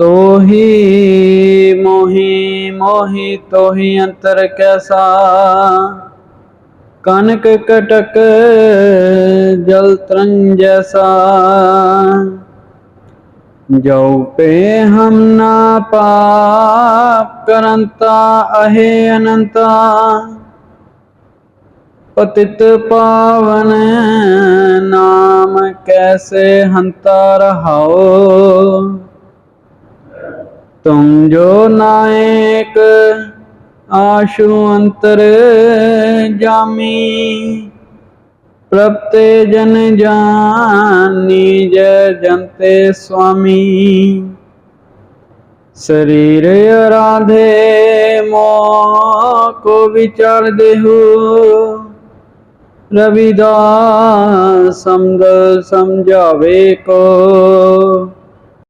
ਤੋਹੀ ਮੋਹੀ ਮੋਹੀ ਤੋਹੀ ਅੰਤਰ ਕੈਸਾ। ਕਨਕ ਕਟਕ ਜਲ ਤਰੰਗ ਜੈਸਾ ਜੋ ਪੇ ਹਮ ਨਾ ਪਾਪ ਕਰੰਤਾ, ਅਹੇ ਅਨੰਤਾ। ਪਤਿਤ ਪਾਵਨ ਨਾਮ ਕੈਸੇ ਹੰਤਾ ਰਹਾਓ ਤੁਮ ਜੋ ਨਾਇਕ ਆਸ਼ੂ ਅੰਤਰ ਜਾਮੀ ਪ੍ਰਭ ਤੇ ਜਨ ਜਾਨੀ ਜੈ ਜਨਤੇ ਸੁਆਮੀ। ਸਰੀਰ ਅਰਾਧੇ ਮੋ ਕੋ ਵਿਚਾਰ ਦੇਹੂ, ਰਵਿਦਾਸ ਸਮਦ ਸਮਝਾਵੇ ਕੋ।